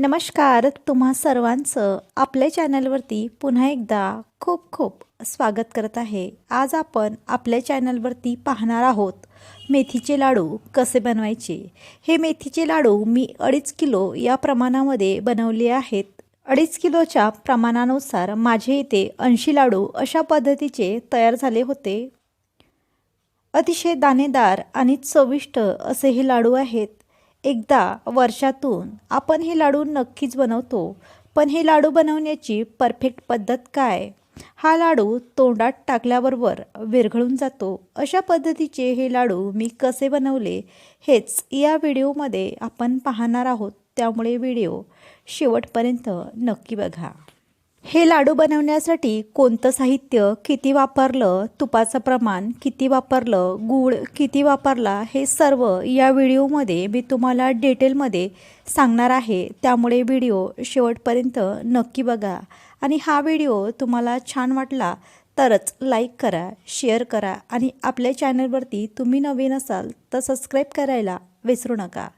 नमस्कार तुम्हा सर्वांचं आपल्या चॅनलवरती पुन्हा एकदा खूप खूप स्वागत करत आहे. आज आपण आपल्या चॅनलवरती पाहणार आहोत मेथीचे लाडू कसे बनवायचे. हे मेथीचे लाडू मी अडीच किलो या प्रमाणामध्ये बनवले आहेत. अडीच किलोच्या प्रमाणानुसार माझे इथे ऐंशी लाडू अशा पद्धतीचे तयार झाले होते. अतिशय दाणेदार आणि चविष्ट असे हे लाडू आहेत. एकदा वर्षातून आपण हे लाडू नक्कीच बनवतो पण हे लाडू बनवण्याची परफेक्ट पद्धत काय? हा लाडू तोंडात टाकल्याबरोबर विरघळून जातो. अशा पद्धतीचे हे लाडू मी कसे बनवले हेच या व्हिडिओमध्ये आपण पाहणार आहोत. त्यामुळे व्हिडिओ शेवटपर्यंत नक्की बघा. हे लाडू बनवण्यासाठी कोणतं साहित्य किती वापरलं तुपाचं प्रमाण किती वापरलं गूळ किती वापरला हे सर्व या व्हिडिओमध्ये मी तुम्हाला डिटेलमध्ये सांगणार आहे. त्यामुळे व्हिडिओ शेवटपर्यंत नक्की बघा. आणि हा व्हिडिओ तुम्हाला छान वाटला तरच लाईक करा शेअर करा आणि आपल्या चॅनलवरती तुम्ही नवीन असाल तर सबस्क्राईब करायला विसरू नका.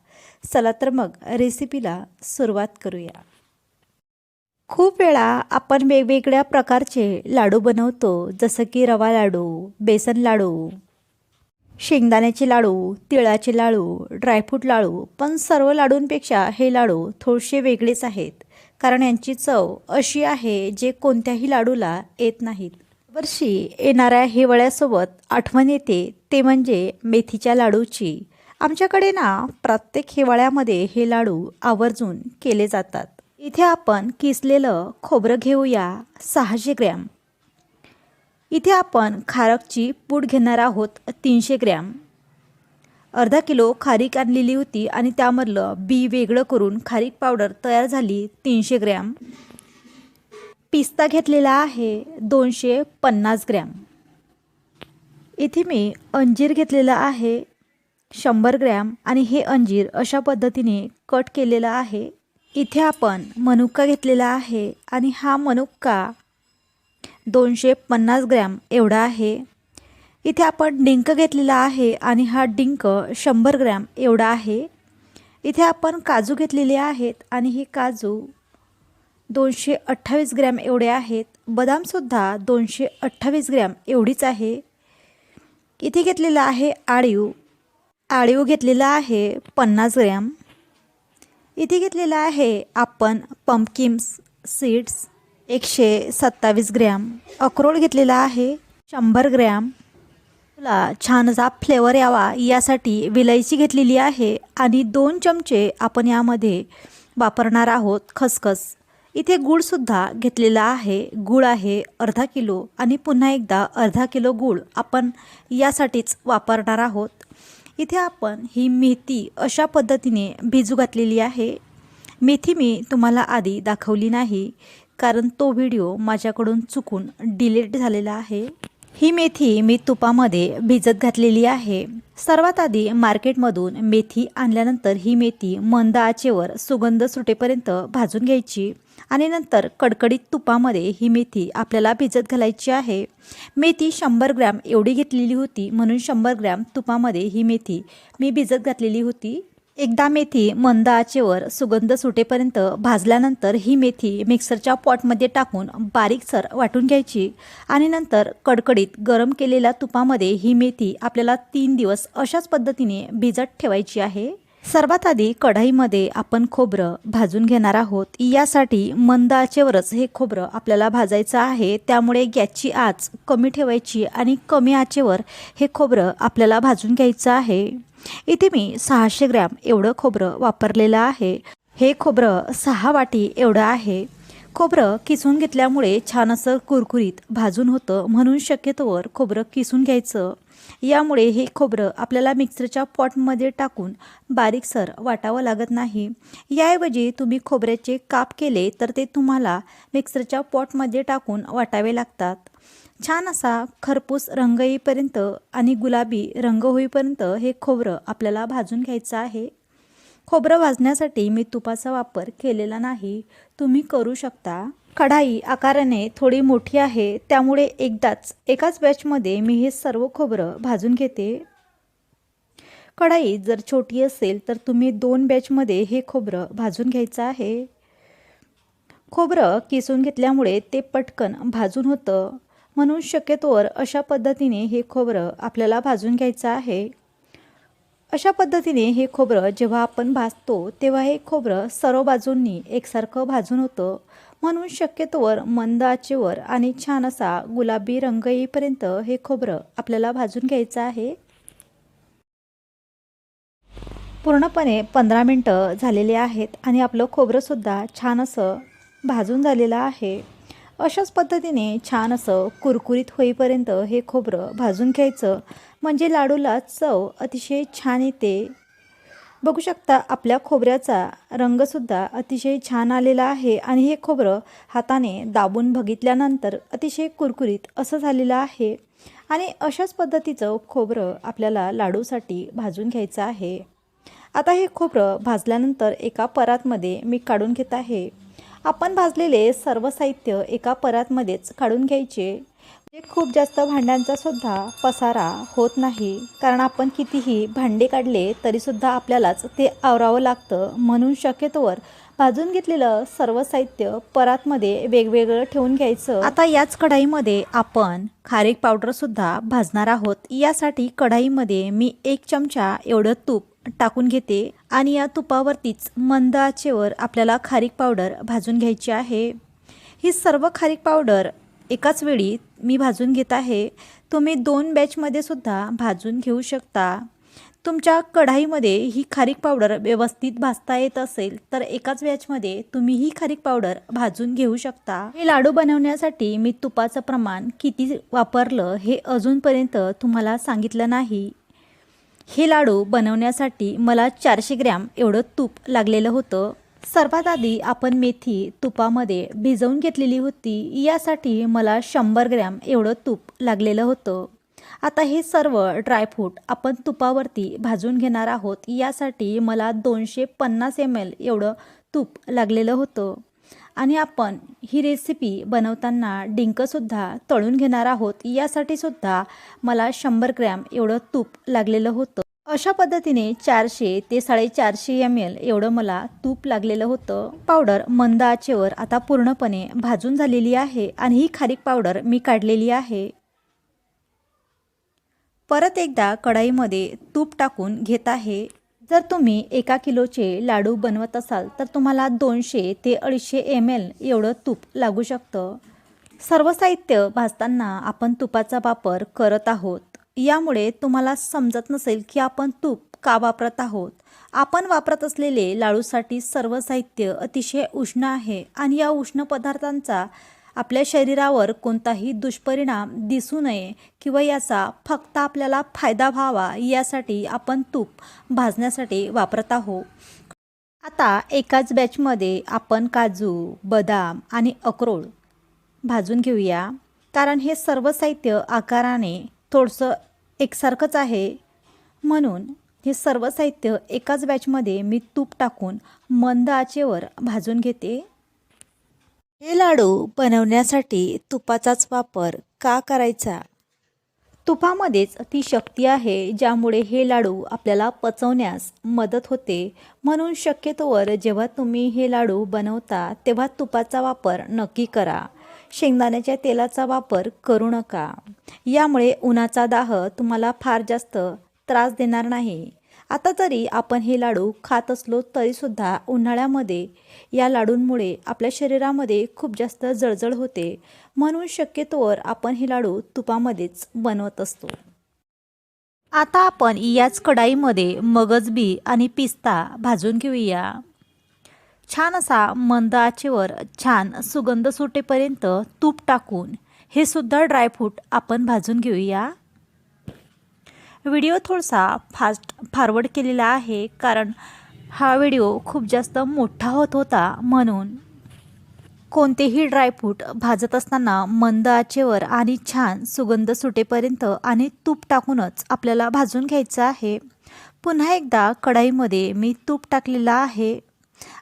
चला तर मग रेसिपीला सुरुवात करूया. खूप वेळा आपण वेगवेगळ्या प्रकारचे लाडू बनवतो जसं की रवा लाडू बेसन लाडू शेंगदाण्याचे लाडू तिळाचे लाडू ड्रायफ्रूट लाडू पण सर्व लाडूंपेक्षा हे लाडू थोडेसे वेगळेच आहेत. कारण यांची चव अशी आहे जे कोणत्याही लाडूला येत नाहीत. वर्षी येणाऱ्या हिवाळ्यासोबत आठवण येते ते म्हणजे मेथीच्या लाडूची. आमच्याकडे ना प्रत्येक हिवाळ्यामध्ये हे लाडू आवर्जून केले जातात. इथे आपण किसलेलं खोबरं घेऊया सहाशे ग्रॅम. इथे आपण खारकची पूड घेणार आहोत तीनशे ग्रॅम. अर्धा किलो खारीक आणलेली होती आणि त्यामधलं बी वेगळं करून खारीक पावडर तयार झाली तीनशे ग्रॅम. पिस्ता घेतलेला आहे दोनशे पन्नास ग्रॅम. इथे मी अंजीर घेतलेला आहे शंभर ग्रॅम आणि हे अंजीर अशा पद्धतीने कट केलेलं आहे. इथे आपण मनुका घेतलेला आहे आणि हा मनुका दोनशे पन्नास ग्रॅम एवढा आहे. इथे आपण डिंक घेतलेला आहे आणि हा डिंक शंभर ग्रॅम एवढा आहे. इथे आपण काजू घेतलेले आहेत आणि हे काजू दोनशे अठ्ठावीस ग्रॅम एवढे आहेत. बदामसुद्धा दोनशे अठ्ठावीस ग्रॅम एवढीच आहे. इथे घेतलेला आहे आळीव. आळीव घेतलेला आहे पन्नास ग्रॅम. इथे घेतलेला आहे आपण पंपकिम्स सीड्स एकशे सत्तावीस ग्रॅम. अक्रोड घेतलेला आहे शंभर ग्रॅम. तुला छान असा फ्लेवर यावा. यासाठी विलायची घेतलेली आहे आणि दोन चमचे आपण यामध्ये वापरणार आहोत खसखस. इथे गूळसुद्धा घेतलेला आहे. गूळ आहे अर्धा किलो आणि पुन्हा एकदा अर्धा किलो गूळ आपण यासाठीच वापरणार आहोत. इथे आपण ही मेथी अशा पद्धतीने भिजू घातलेली आहे. मेथी मी तुम्हाला आधी दाखवली नाही कारण तो व्हिडिओ माझ्याकडून चुकून डिलीट झालेला आहे. ही मेथी मी तुपामध्ये भिजत घातलेली आहे. सर्वात आधी मार्केटमधून मेथी आणल्यानंतर ही मेथी मंद आचेवर सुगंध सुटेपर्यंत भाजून घ्यायची. आणि नंतर कडकडीत तुपामध्ये ही मेथी आपल्याला भिजत घालायची आहे. मेथी शंभर ग्रॅम एवढी घेतलेली होती म्हणून शंभर ग्रॅम तुपामध्ये ही मेथी मी भिजत घातलेली होती. एकदा मेथी मंद आचेवर सुगंध सुटेपर्यंत भाजल्यानंतर ही मेथी मिक्सरच्या पॉटमध्ये टाकून बारीकसर वाटून घ्यायची आणि नंतर कडकडीत गरम केलेल्या तुपामध्ये ही मेथी आपल्याला तीन दिवस अशाच पद्धतीने भिजत ठेवायची आहे. सर्वात आधी कढाईमध्ये आपण खोबरं भाजून घेणार आहोत. यासाठी मंद आचेवरच हे खोबरं आपल्याला भाजायचं आहे. त्यामुळे गॅसची आच कमी ठेवायची आणि कमी आचेवर हे खोबरं आपल्याला भाजून घ्यायचं आहे. इथे मी सहाशे ग्रॅम एवढं खोबरं वापरलेलं आहे. हे खोबरं सहा वाटी एवढं आहे. खोबरं किसून घेतल्यामुळे छान असं कुरकुरीत भाजून होतं म्हणून शक्यतोवर खोबरं किसून घ्यायचं. यामुळे हे खोबरं आपल्याला मिक्सरच्या पॉटमध्ये टाकून बारीकसर वाटावं लागत नाही. याऐवजी तुम्ही खोबऱ्याचे काप केले तर ते तुम्हाला मिक्सरच्या पॉटमध्ये टाकून वाटावे लागतात. छान असा खरपूस रंग येईपर्यंत आणि गुलाबी रंग होईपर्यंत हे खोबरं आपल्याला भाजून घ्यायचं आहे. खोबरं भाजण्यासाठी मी तुपाचा वापर केलेला नाही. तुम्ही करू शकता. कढाई आकाराने थोडी मोठी आहे त्यामुळे एकदाच एकाच बॅचमध्ये मी हे सर्व खोबरं भाजून घेते. कढाई जर छोटी असेल तर तुम्ही दोन बॅचमध्ये हे खोबरं भाजून घ्यायचं आहे. खोबरं किसून घेतल्यामुळे ते पटकन भाजून होतं. म्हणून शक्यतोवर अशा पद्धतीने हे खोबरं आपल्याला भाजून घ्यायचं आहे. अशा पद्धतीने हे खोबरं जेव्हा आपण भाजतो तेव्हा हे खोबरं सर्व बाजूंनी एकसारखं भाजून होतं. म्हणून शक्यतोवर मंद आचेवर आणि छान असा गुलाबी रंग येईपर्यंत हे खोबरं आपल्याला भाजून घ्यायचं आहे. पूर्णपणे पंधरा मिनटं झालेले आहेत आणि आपलं खोबरंसुद्धा छान असं भाजून झालेलं आहे. अशाच पद्धतीने छान असं कुरकुरीत होईपर्यंत हे खोबरं भाजून घ्यायचं. म्हणजे लाडूला चव अतिशय छान येते. बघू शकता आपल्या खोबऱ्याचा रंगसुद्धा अतिशय छान आलेला आहे आणि हे खोबरं हाताने दाबून बघितल्यानंतर अतिशय कुरकुरीत असं झालेलं आहे. आणि अशाच पद्धतीचं खोबरं आपल्याला लाडूसाठी भाजून घ्यायचं आहे. आता हे खोबरं भाजल्यानंतर एका परातमध्ये मी काढून घेत आहे. आपण भाजलेले सर्व साहित्य एका परातमध्येच काढून घ्यायचे. म्हणजे खूप जास्त भांड्यांचा सुद्धा पसारा होत नाही. कारण आपण कितीही भांडे काढले तरीसुद्धा आपल्यालाच ते आवरावं लागतं. म्हणून शक्यतोवर भाजून घेतलेलं सर्व साहित्य परातमध्ये वेगवेगळं ठेवून घ्यायचं. आता याच कढाईमध्ये आपण खारीक पावडरसुद्धा भाजणार आहोत. यासाठी कढाईमध्ये मी एक चमचा एवढं तूप टाकून घेते आणि या तुपावरतीच मंद आचेवर आपल्याला खारीक पावडर भाजून घ्यायची आहे. ही सर्व खारीक पावडर एकाच वेळी मी भाजून घेत आहे. तुम्ही दोन बॅचमध्ये सुद्धा भाजून घेऊ शकता. तुमच्या कढाईमध्ये ही खारीक पावडर व्यवस्थित भाजता येत असेल तर एकाच बॅचमध्ये तुम्ही ही खारीक पावडर भाजून घेऊ शकता. हे लाडू बनवण्यासाठी मी तुपाचं प्रमाण किती वापरलं हे अजूनपर्यंत तुम्हाला सांगितलं नाही. हे लाडू बनवण्यासाठी मला चारशे ग्रॅम एवढं तूप लागलेलं होतं. सर्वात आधी आपण मेथी तुपामध्ये भिजवून घेतलेली होती. यासाठी मला शंभर ग्रॅम एवढं तूप लागलेलं होतं. आता हे सर्व ड्रायफ्रूट आपण तुपावरती भाजून घेणार आहोत. यासाठी मला दोनशे पन्नास एम एल एवढं तूप लागलेलं होतं. आणि आपण ही रेसिपी बनवताना डिंकसुद्धा तळून घेणार आहोत. यासाठी सुद्धा मला शंभर ग्रॅम एवढं तूप लागलेलं होतं. अशा पद्धतीने चारशे ते साडेचारशे एम एल एवढं मला तूप लागलेलं होतं. पावडर मंद आचेवर आता पूर्णपणे भाजून झालेली आहे आणि ही खारीक पावडर मी काढलेली आहे. परत एकदा कढाईमध्ये तूप टाकून घेत आहे. जर तुम्ही एका किलोचे लाडू बनवत असाल तर तुम्हाला दोनशे ते अडीचशे एम एल एवढं तूप लागू शकतं. सर्व साहित्य भाजताना आपण तुपाचा वापर करत आहोत. यामुळे तुम्हाला समजत नसेल की आपण तूप का वापरत आहोत. आपण वापरत असलेले लाडूसाठी सर्व साहित्य अतिशय उष्ण आहे आणि या उष्ण पदार्थांचा आपल्या शरीरावर कोणताही दुष्परिणाम दिसू नये किंवा याचा फक्त आपल्याला फायदा व्हावा यासाठी आपण तूप भाजण्यासाठी वापरत आहोत. आता एकाच बॅचमध्ये आपण काजू बदाम आणि अक्रोड भाजून घेऊया. कारण हे सर्व साहित्य आकाराने थोडंसं एकसारखंच आहे. म्हणून हे सर्व साहित्य एकाच बॅचमध्ये मी तूप टाकून मंद आचेवर भाजून घेते. हे लाडू बनवण्यासाठी तुपाचाच वापर का करायचा? तुपामध्येच ती शक्ती आहे ज्यामुळे हे लाडू आपल्याला पचवण्यास मदत होते. म्हणून शक्यतोवर जेव्हा तुम्ही हे लाडू बनवता तेव्हा तुपाचा वापर नक्की करा. शेंगदाण्याच्या तेलाचा वापर करू नका. यामुळे उन्हाचा दाह तुम्हाला फार जास्त त्रास देणार नाही. आता जरी आपण हे लाडू खात असलो तरीसुद्धा उन्हाळ्यामध्ये या लाडूंमुळे आपल्या शरीरामध्ये खूप जास्त जळजळ होते. म्हणून शक्यतोवर आपण हे लाडू तुपामध्येच बनवत असतो. आता आपण याच कढाईमध्ये मगजबी आणि पिस्ता भाजून घेऊया. छान असा मंद आचेवर छान सुगंध सुटेपर्यंत तूप टाकून हे सुद्धा ड्रायफ्रूट आपण भाजून घेऊया. व्हिडिओ थोडासा फास्ट फॉरवर्ड केलेला आहे कारण हा व्हिडिओ खूप जास्त मोठा होत होता म्हणून. कोणतेही ड्रायफ्रूट भाजत असताना मंद आचेवर आणि छान सुगंध सुटेपर्यंत आणि तूप टाकूनच आपल्याला भाजून घ्यायचं आहे. पुन्हा एकदा कढाईमध्ये मी तूप टाकलेलं आहे.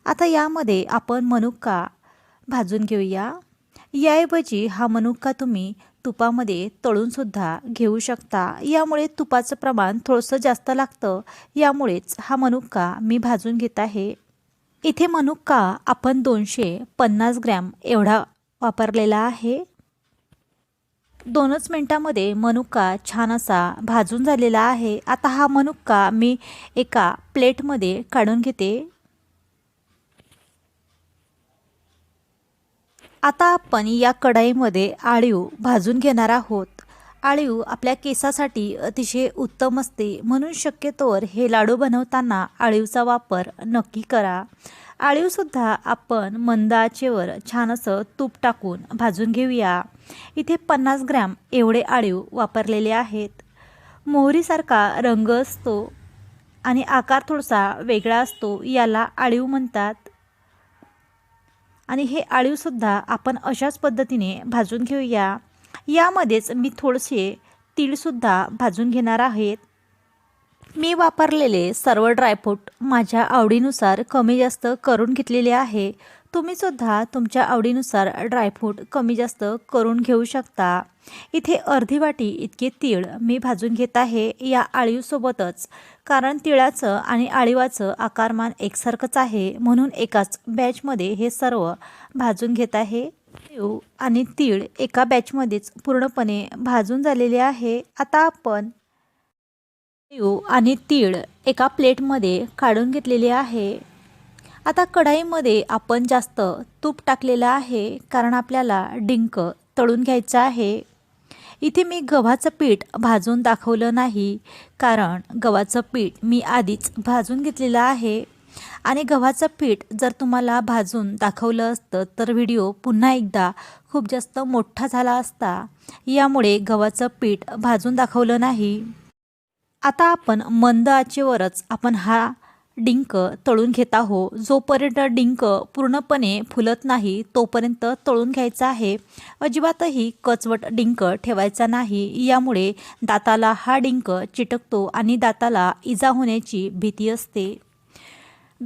आता यामध्ये आपण मनुका भाजून घेऊया. याऐवजी हा मनुका तुम्ही तुपामध्ये तळूनसुद्धा घेऊ शकता. यामुळे तुपाचं प्रमाण थोडंसं जास्त लागतं. यामुळेच हा मनुका मी भाजून घेत आहे. इथे मनुका आपण दोनशे पन्नास ग्रॅम एवढा वापरलेला आहे. दोनच मिनटामध्ये मनुका छान असा भाजून झालेला आहे. आता हा मनुका मी एका प्लेटमध्ये काढून घेते. आता आपण या कढाईमध्ये आळीव भाजून घेणार आहोत. आळीव आपल्या केसासाठी अतिशय उत्तम असते म्हणून शक्यतोवर हे लाडू बनवताना आळीवचा वापर नक्की करा. आळीवसुद्धा आपण मंद आचेवर छान असं तूप टाकून भाजून घेऊया. इथे पन्नास ग्रॅम एवढे आळीव वापरलेले आहेत. मोहरीसारखा रंग असतो आणि आकार थोडासा वेगळा असतो याला आळीव म्हणतात. आणि हे आळीवसुद्धा आपण अशाच पद्धतीने भाजून घेऊया. यामध्येच मी थोडेसे तीळसुद्धा भाजून घेणार आहेत मी वापरलेले सर्व ड्रायफ्रूट माझ्या आवडीनुसार कमी जास्त करून घेतलेले आहे. तुम्ही सुद्धा तुमच्या आवडीनुसार ड्रायफ्रूट कमी जास्त करून घेऊ शकता. इथे अर्धी वाटी इतके तीळ मी भाजून घेत आहे. या आळीवसोबतच कारण तिळाचं आणि आळीवाचं आकारमान एकसारखंच आहे म्हणून एकाच बॅचमध्ये हे सर्व भाजून घेत आहे. तीळ आणि तीळ एका बॅचमध्येच पूर्णपणे भाजून झालेले आहे. आता आपण तीळ आणि तीळ एका प्लेटमध्ये काढून घेतलेले आहे. आता कढाईमध्ये आपण जास्त तूप टाकलेलं आहे कारण आपल्याला डिंक तळून घ्यायचं आहे. इथे मी गव्हाचं पीठ भाजून दाखवलं नाही कारण गव्हाचं पीठ मी आधीच भाजून घेतलेलं आहे. आणि गव्हाचं पीठ जर तुम्हाला भाजून दाखवलं असतं तर व्हिडिओ पुन्हा एकदा खूप जास्त मोठा झाला असता. यामुळे गव्हाचं पीठ भाजून दाखवलं नाही. आता आपण मंद आचेवरच आपण हा डिंक तळून घेत आहो. जोपर्यंत डिंक पूर्णपणे फुलत नाही तोपर्यंत तळून घ्यायचा आहे. अजिबातही कचवट डिंक ठेवायचा नाही. यामुळे दाताला हा डिंक चिटकतो आणि दाताला इजा होण्याची भीती असते.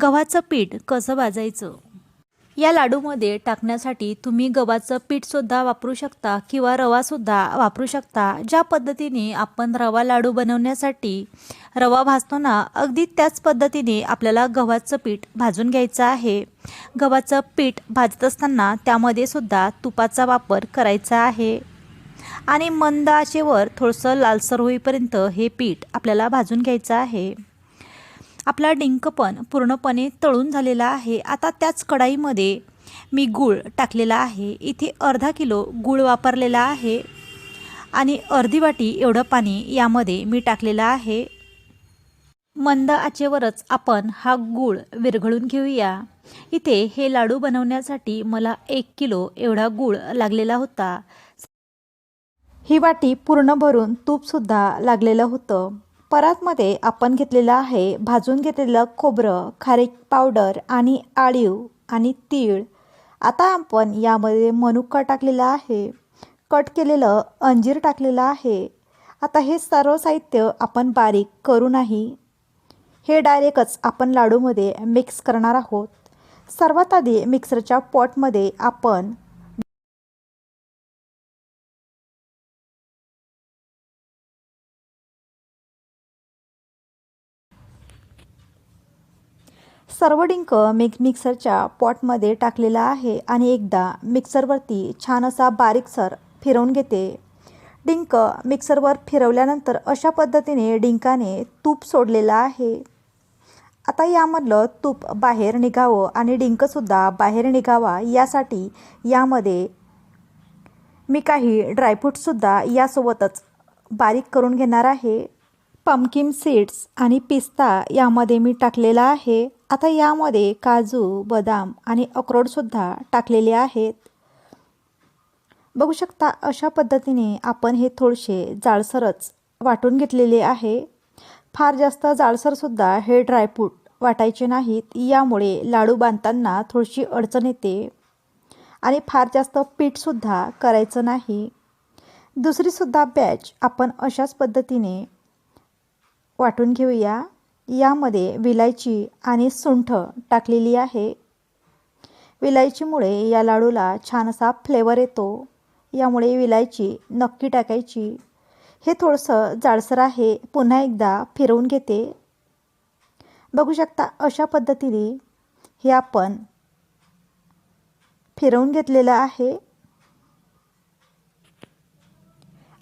गव्हाचं पीठ कसं भाजायचं? या लाडूमध्ये टाकण्यासाठी तुम्ही गव्हाचं पीठसुद्धा वापरू शकता किंवा रवासुद्धा वापरू शकता. ज्या पद्धतीने आपण रवा लाडू बनवण्यासाठी रवा भाजतो ना अगदी त्याच पद्धतीने आपल्याला गव्हाचं पीठ भाजून घ्यायचं आहे. गव्हाचं पीठ भाजत असताना त्यामध्ये सुद्धा तुपाचा वापर करायचा आहे. आणि मंद आचेवर थोडंसं लालसर होईपर्यंत हे पीठ आपल्याला भाजून घ्यायचं आहे. आपला डिंक पण पूर्णपणे तळून झालेला आहे. आता त्याच कढाईमध्ये मी गूळ टाकलेला आहे. इथे अर्धा किलो गूळ वापरलेला आहे आणि अर्धी वाटी एवढं पाणी यामध्ये मी टाकलेलं आहे. मंद आचेवरच आपण हा गूळ विरघळून घेऊया. इथे हे लाडू बनवण्यासाठी मला एक किलो एवढा गूळ लागलेला होता. ही वाटी पूर्ण भरून तूपसुद्धा लागलेलं होतं. परातमध्ये आपण घेतलेलं आहे भाजून घेतलेलं खोबरं खारीक पावडर आणि आळीव आणि तीळ. आता आपण यामध्ये मनुका टाकलेला आहे कट केलेलं अंजीर टाकलेलं आहे. आता हे सर्व साहित्य आपण बारीक करू नाही. हे डायरेक्टच आपण लाडूमध्ये मिक्स करणार आहोत. सर्वात आधी मिक्सरच्या पॉटमध्ये आपण सर्व डिंक मी मिक्सरच्या पॉटमध्ये टाकलेला आहे आणि एकदा मिक्सरवरती छान असा बारीकसर फिरवून घेते. डिंक मिक्सरवर फिरवल्यानंतर अशा पद्धतीने डिंकाने तूप सोडलेलं आहे. आता यामधलं तूप बाहेर निघावं आणि डिंकसुद्धा बाहेर निघावा यासाठी यामध्ये मी काही ड्रायफ्रूटसुद्धा यासोबतच बारीक करून घेणार आहे. पंपकिन सीड्स आणि पिस्ता यामध्ये मी टाकलेला आहे. आता यामध्ये काजू बदाम आणि अक्रोडसुद्धा टाकलेले आहेत. बघू शकता अशा पद्धतीने आपण हे थोडेसे जाळसरच वाटून घेतलेले आहे. फार जास्त जाळसरसुद्धा हे ड्रायफ्रूट वाटायचे नाहीत. यामुळे लाडू बांधताना थोडीशी अडचण येते आणि फार जास्त पीठसुद्धा करायचं नाही. दुसरीसुद्धा बॅच आपण अशाच पद्धतीने वाटून घेऊया. यामध्ये विलायची आणि सुंठ टाकलेली आहे. विलायचीमुळे या लाडूला छान असा फ्लेवर येतो. यामुळे विलायची नक्की टाकायची. हे थोडंसं जाडसर आहे. पुन्हा एकदा फिरवून घेते. बघू शकता अशा पद्धतीने हे आपण फिरवून घेतलेलं आहे.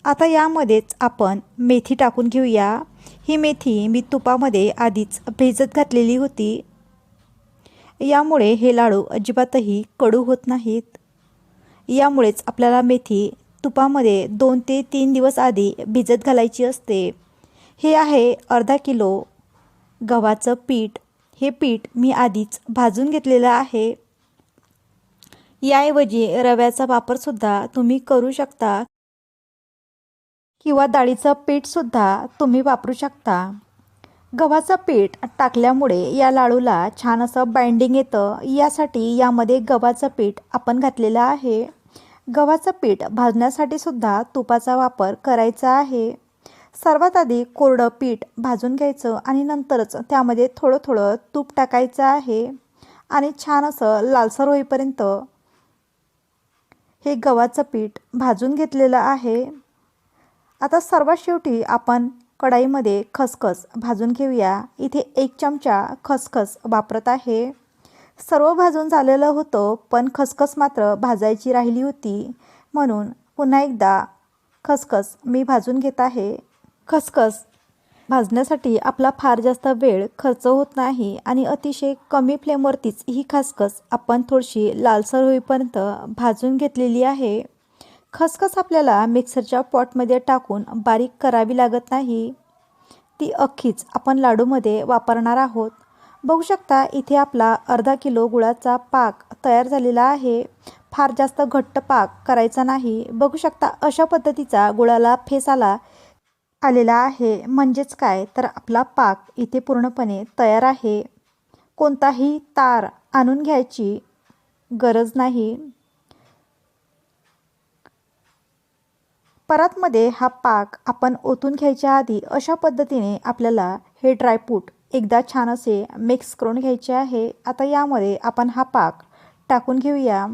आता यामध्येच आपण मेथी टाकून घेऊया. ही मेथी मी तुपामध्ये आधीच भिजत घातलेली होती. यामुळे हे लाडू अजिबातही कडू होत नाहीत. यामुळेच आपल्याला मेथी तुपामध्ये दोन ते तीन दिवस आधी भिजत घालायची असते. हे आहे अर्धा किलो गव्हाचं पीठ. हे पीठ मी आधीच भाजून घेतलेलं आहे. याऐवजी रव्याचा वापरसुद्धा तुम्ही करू शकता. किंवा डाळीचं पीठसुद्धा तुम्ही वापरू शकता. गव्हाचं पीठ टाकल्यामुळे या लाडूला छान असं बाइंडिंग येतं. यासाठी यामध्ये गव्हाचं पीठ आपण घातलेलं आहे. गव्हाचं पीठ भाजण्यासाठी सुद्धा तुपाचा वापर करायचा आहे. सर्वात आधी कोरडं पीठ भाजून घ्यायचं आणि नंतरच त्यामध्ये थोडं थोडं तूप टाकायचं आहे. आणि छान असं लालसर होईपर्यंत हे गव्हाचं पीठ भाजून घेतलेलं आहे. आता सर्वात शेवटी आपण कढाईमध्ये खसखस भाजून घेऊया. इथे एक चमचा खसखस वापरत आहे. सर्व भाजून झालेलं होतं पण खसखस मात्र भाजायची राहिली होती. म्हणून पुन्हा एकदा खसखस मी भाजून घेत आहे. खसखस भाजण्यासाठी आपला फार जास्त वेळ खर्च होत नाही आणि अतिशय कमी फ्लेमवरतीच ही खसखस आपण थोडीशी लालसर होईपर्यंत भाजून घेतलेली आहे. खसखस आपल्याला मिक्सरच्या पॉटमध्ये टाकून बारीक करावी लागत नाही. ती अख्खीच आपण लाडूमध्ये वापरणार आहोत. बघू शकता इथे आपला अर्धा किलो गुळाचा पाक तयार झालेला आहे. फार जास्त घट्ट पाक करायचा नाही. बघू शकता अशा पद्धतीचा गुळाला फेसाला आलेला आहे. म्हणजेच काय? तर आपला पाक इथे पूर्णपणे तयार आहे. कोणताही तार आणून घ्यायची गरज नाही. परातमध्ये हा पाक आपण ओतून घ्यायच्या आधी अशा पद्धतीने आपल्याला हे ड्रायफ्रूट एकदा छान असे मिक्स करून घ्यायचे आहे. आता यामध्ये आपण हा पाक टाकून घेऊया.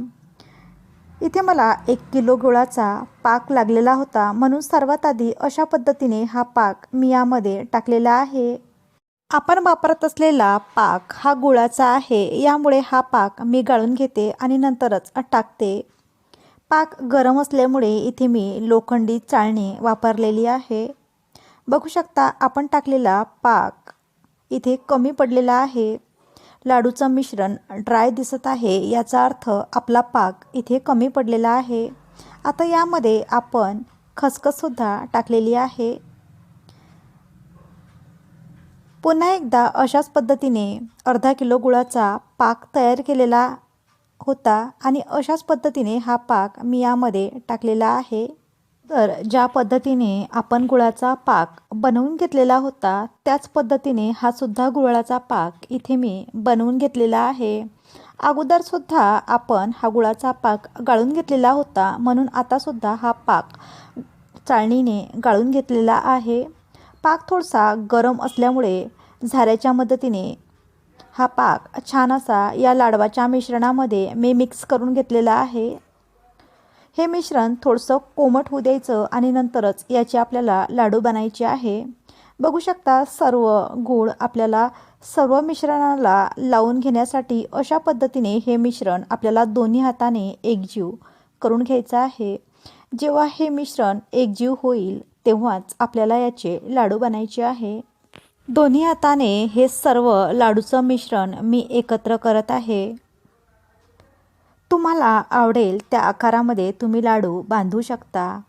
इथे मला एक किलो गुळाचा पाक लागलेला होता. म्हणून सर्वात आधी अशा पद्धतीने हा पाक मी यामध्ये टाकलेला आहे. आपण वापरत असलेला पाक हा गुळाचा आहे. यामुळे हा पाक मी गाळून घेते आणि नंतरच टाकते. पाक गरम असल्यामुळे इथे मी लोखंडी चाळणी वापरलेली आहे. बघू शकता आपण टाकलेला पाक इथे कमी पडलेला आहे. लाडूचं मिश्रण ड्राय दिसत आहे याचा अर्थ आपला पाक इथे कमी पडलेला आहे. आता यामध्ये आपण खसखससुद्धा टाकलेली आहे. पुन्हा एकदा अशाच पद्धतीने अर्धा किलो गुळाचा पाक तयार केलेला होता आणि अशाच पद्धतीने हा पाक मी यामध्ये टाकलेला आहे. तर ज्या पद्धतीने आपण गुळाचा पाक बनवून घेतलेला होता त्याच पद्धतीने हा सुद्धा गुळाचा पाक इथे मी बनवून घेतलेला आहे. अगोदरसुद्धा आपण हा गुळाचा पाक गाळून घेतलेला होता म्हणून आतासुद्धा हा पाक चाळणीने गाळून घेतलेला आहे. पाक थोडासा गरम असल्यामुळे झाऱ्याच्या मदतीने हा पाक छान असा या लाडवाच्या मिश्रणामध्ये मी मिक्स करून घेतलेला आहे. हे मिश्रण थोडंसं कोमट होऊ द्यायचं आणि नंतरच याचे आपल्याला लाडू बनायचे आहे. बघू शकता सर्व गूळ आपल्याला सर्व मिश्रणाला लावून घेण्यासाठी अशा पद्धतीने हे मिश्रण आपल्याला दोन्ही हाताने एकजीव करून घ्यायचं आहे. जेव्हा हे मिश्रण एकजीव होईल तेव्हाच आपल्याला याचे लाडू बनायचे आहे. दोन्ही हाताने हे सर्व लाडूचं मिश्रण मी एकत्र करत आहे. तुम्हाला आवडेल त्या आकारामध्ये तुम्ही लाडू बांधू शकता.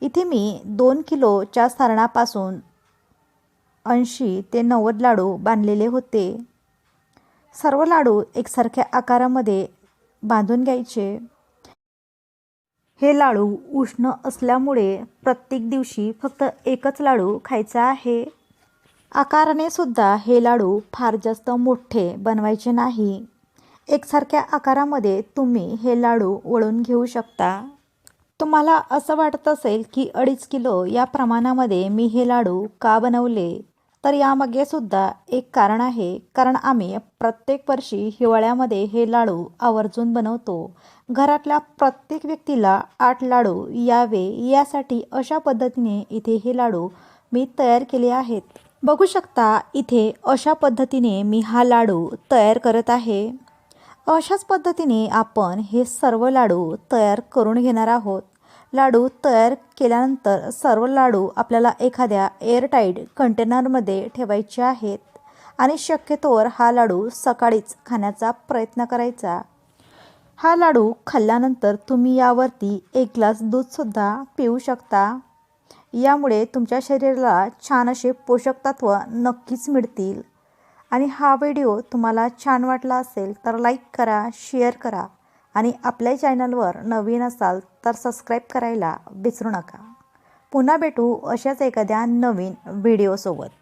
इथे मी दोन किलोच्या सारणापासून ऐंशी ते नव्वद लाडू बांधलेले होते. सर्व लाडू एकसारख्या आकारामध्ये बांधून घ्यायचे. हे लाडू उष्ण असल्यामुळे प्रत्येक दिवशी फक्त एकच लाडू खायचा आहे. आकाराने सुद्धा हे लाडू फार जास्त मोठे बनवायचे नाही. एकसारख्या आकारामध्ये तुम्ही हे लाडू वळून घेऊ शकता. तुम्हाला असं वाटत असेल की अडीच किलो या प्रमाणामध्ये मी हे लाडू का बनवले? तर यामागे सुद्धा एक कारण आहे. कारण आम्ही प्रत्येक वर्षी हिवाळ्यामध्ये हे लाडू आवर्जून बनवतो. घरातल्या प्रत्येक व्यक्तीला आठ लाडू यावे यासाठी अशा पद्धतीने इथे हे लाडू मी तयार केले आहेत. बघू शकता इथे अशा पद्धतीने मी हा लाडू तयार करत आहे. अशाच पद्धतीने आपण हे सर्व लाडू तयार करून घेणार आहोत. लाडू तयार केल्यानंतर सर्व लाडू आपल्याला एखाद्या एअरटाईट कंटेनरमध्ये ठेवायचे आहेत आणि शक्यतोवर हा लाडू सकाळीच खाण्याचा प्रयत्न करायचा. हा लाडू खाल्ल्यानंतर तुम्ही यावरती एक ग्लास दूधसुद्धा पिऊ शकता. यामुळे तुमच्या शरीराला छान असे पोषक तत्व नक्कीच मिळतील. आणि हा व्हिडिओ तुम्हाला छान वाटला असेल तर लाईक करा शेअर करा आणि आपल्या चॅनलवर नवीन असाल तर सबस्क्राईब करायला विसरू नका. पुन्हा भेटू अशाच एखाद्या नवीन व्हिडिओसोबत.